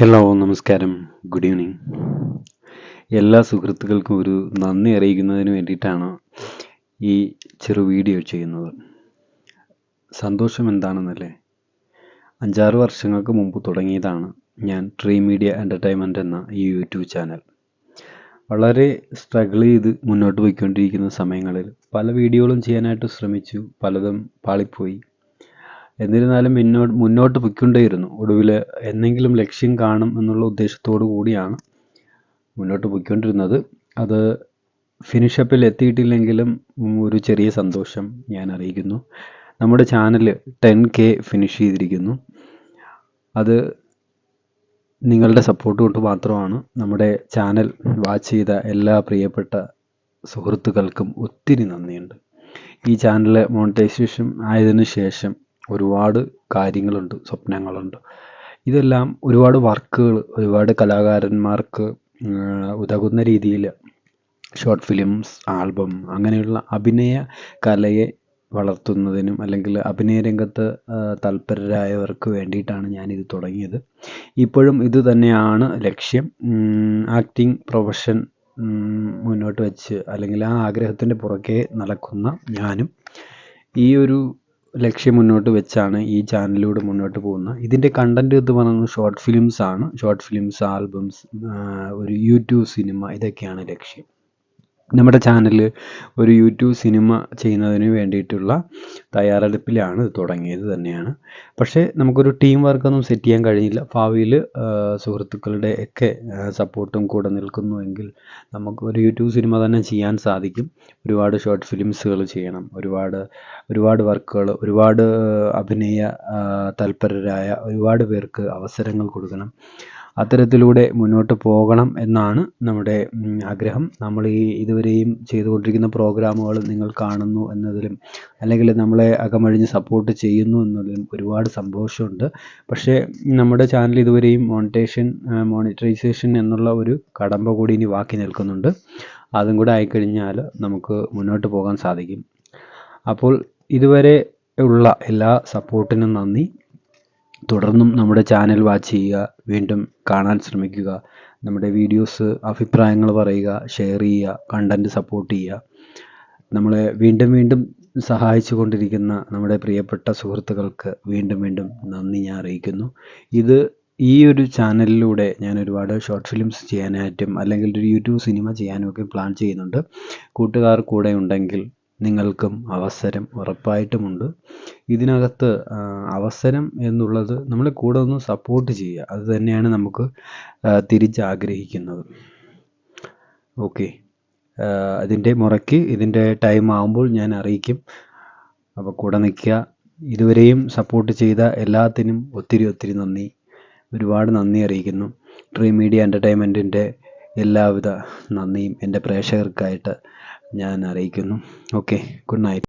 Hello നമസ്കാരം. Good evening. എല്ലാ സുഹൃത്തുക്കൾക്കും ഒരു നന്ദി അറിയിക്കുന്നതിന് വേണ്ടിയിട്ടാണ് ഈ ചെറു വീഡിയോ ചെയ്യുന്നത്. സന്തോഷം എന്താണെന്നല്ലേ? അഞ്ചാറ് വർഷങ്ങൾക്ക് മുമ്പ് തുടങ്ങിയതാണ് ഞാൻ ട്രീ മീഡിയ എന്റർടൈൻമെന്റ് എന്ന ഈ യൂട്യൂബ് ചാനൽ. വളരെ സ്ട്രഗിൾ ചെയ്ത് മുന്നോട്ട് പോയിക്കൊണ്ടിരിക്കുന്ന സമയങ്ങളിൽ പല വീഡിയോകളും ചെയ്യാനായിട്ട് ശ്രമിച്ചു പലതും പാളിപ്പോയി. എന്നിരുന്നാലും മുന്നോട്ട് മുന്നോട്ട് പൊയ്ക്കൊണ്ടേയിരുന്നു. ഒടുവിൽ എന്നെങ്കിലും ലക്ഷ്യം കാണും എന്നുള്ള ഉദ്ദേശത്തോടു കൂടിയാണ് മുന്നോട്ട് പൊയ്ക്കൊണ്ടിരുന്നത്. അത് ഫിനിഷപ്പിൽ എത്തിയിട്ടില്ലെങ്കിലും ഒരു ചെറിയ സന്തോഷം ഞാൻ അറിയിക്കുന്നു. നമ്മുടെ ചാനൽ ടെൻ കെ ഫിനിഷ് ചെയ്തിരിക്കുന്നു. അത് നിങ്ങളുടെ സപ്പോർട്ട് കൊണ്ട് മാത്രമാണ് നമ്മുടെ ചാനൽ വാച്ച് ചെയ്ത എല്ലാ പ്രിയപ്പെട്ട സുഹൃത്തുക്കൾക്കും ഒത്തിരി നന്ദിയുണ്ട്. ഈ ചാനൽ മോണിറ്റൈസേഷൻ ആയതിനു ശേഷം ഒരുപാട് കാര്യങ്ങളുണ്ട് സ്വപ്നങ്ങളുണ്ട്. ഇതെല്ലാം ഒരുപാട് വർക്കുകൾ ഒരുപാട് കലാകാരന്മാർക്ക് ഉതകുന്ന രീതിയിൽ ഷോർട്ട് ഫിലിംസ് ആൽബം അങ്ങനെയുള്ള അഭിനയ കലയെ വളർത്തുന്നതിനും അല്ലെങ്കിൽ അഭിനയ രംഗത്ത് തൽപരരായവർക്ക് വേണ്ടിയിട്ടാണ് ഞാനിത് തുടങ്ങിയത്. ഇപ്പോഴും ഇത് തന്നെയാണ് ലക്ഷ്യം. ആക്ടിങ് പ്രൊഫഷൻ മുന്നോട്ട് വെച്ച് അല്ലെങ്കിൽ ആ ആഗ്രഹത്തിന്റെ പുറകെ നടക്കുന്ന ഞാനും ഈ ഒരു ലക്ഷ്യം മുന്നോട്ട് വെച്ചാണ് ഈ ചാനലിലൂടെ മുന്നോട്ട് പോകുന്നത്. ഇതിന്റെ കണ്ടന്റ് എന്ന് പറയുന്നത് ഷോർട്ട് ഫിലിംസ് ആണ്. ഷോർട്ട് ഫിലിംസ് ആൽബംസ് ഒരു യൂട്യൂബ് സിനിമ ഇതൊക്കെയാണ് ലക്ഷ്യം. നമ്മുടെ ചാനൽ ഒരു യൂട്യൂബ് സിനിമ ചെയ്യുന്നതിന് വേണ്ടിയിട്ടുള്ള തയ്യാറെടുപ്പിലാണ് തുടങ്ങിയത് തന്നെയാണ്. പക്ഷേ നമുക്കൊരു ടീം വർക്കൊന്നും സെറ്റ് ചെയ്യാൻ കഴിയില്ല ഭാവിയിൽ സുഹൃത്തുക്കളുടെ ഒക്കെ സപ്പോർട്ടും കൂടെ നിൽക്കുന്നുവെങ്കിൽ നമുക്ക് ഒരു യൂട്യൂബ് സിനിമ തന്നെ ചെയ്യാൻ സാധിക്കും. ഒരുപാട് ഷോർട്ട് ഫിലിംസുകൾ ചെയ്യണം. ഒരുപാട് ഒരുപാട് വർക്കുകൾ ഒരുപാട് അഭിനയ തൽപരരായ ഒരുപാട് പേർക്ക് അവസരങ്ങൾ കൊടുക്കണം. അത്തരത്തിലൂടെ മുന്നോട്ട് പോകണം എന്നാണ് നമ്മുടെ ആഗ്രഹം. നമ്മൾ ഈ ഇതുവരെയും ചെയ്തുകൊണ്ടിരിക്കുന്ന പ്രോഗ്രാമുകൾ നിങ്ങൾ കാണുന്നു എന്നതിലും അല്ലെങ്കിൽ നമ്മളെ അകമഴിഞ്ഞ് സപ്പോർട്ട് ചെയ്യുന്നു എന്നതിലും ഒരുപാട് സന്തോഷമുണ്ട്. പക്ഷേ നമ്മുടെ ചാനൽ ഇതുവരെയും മോണിറ്റേഷൻ മോണിറ്ററൈസേഷൻ എന്നുള്ള ഒരു കടമ്പ കൂടി ഇനി ബാക്കി നിൽക്കുന്നുണ്ട്. അതും കൂടെ ആയിക്കഴിഞ്ഞാൽ നമുക്ക് മുന്നോട്ട് പോകാൻ സാധിക്കും. അപ്പോൾ ഇതുവരെ ഉള്ള എല്ലാ സപ്പോർട്ടിനും നന്ദി. തുടർന്നും നമ്മുടെ ചാനൽ വാച്ച് ചെയ്യുക വീണ്ടും കാണാൻ ശ്രമിക്കുക നമ്മുടെ വീഡിയോസ് അഭിപ്രായങ്ങൾ പറയുക ഷെയർ ചെയ്യുക കണ്ടന്റ് സപ്പോർട്ട് ചെയ്യുക. നമ്മളെ വീണ്ടും വീണ്ടും സഹായിച്ചു കൊണ്ടിരിക്കുന്ന നമ്മുടെ പ്രിയപ്പെട്ട സുഹൃത്തുക്കൾക്ക് വീണ്ടും വീണ്ടും നന്ദി ഞാൻ അറിയിക്കുന്നു. ഇത് ഈ ഒരു ചാനലിലൂടെ ഞാൻ ഒരുപാട് ഷോർട്ട് ഫിലിംസ് ചെയ്യാനായിട്ടും അല്ലെങ്കിൽ ഒരു യൂട്യൂബ് സിനിമ ചെയ്യാനും ഒക്കെ പ്ലാൻ ചെയ്യുന്നുണ്ട്. കൂട്ടുകാർ കൂടെ ഉണ്ടെങ്കിൽ നിങ്ങൾക്കും അവസരം ഉറപ്പായിട്ടുമുണ്ട്. ഇതിനകത്ത് അവസരം എന്നുള്ളത് നമ്മൾ കൂടെ ഒന്ന് സപ്പോർട്ട് ചെയ്യുക. അത് തന്നെയാണ് നമുക്ക് തിരിച്ചാഗ്രഹിക്കുന്നത്. ഓക്കെ അതിന്റെ മുറയ്ക്ക് ഇതിന്റെ ടൈം ആകുമ്പോൾ ഞാൻ അറിയിക്കും. അപ്പോൾ കൂടെ നിൽക്കുക. ഇതുവരെയും സപ്പോർട്ട് ചെയ്ത എല്ലാത്തിനും ഒത്തിരി ഒത്തിരി നന്ദി. ഒരുപാട് നന്ദി അറിയിക്കുന്നു. ഡ്രീം മീഡിയ എന്റർടൈൻമെന്റിന്റെ എല്ലാവിധ നന്ദിയും എന്റെ പ്രേക്ഷകർക്കായിട്ട്. ഞാൻ അറിയിക്കുന്നു. Okay good night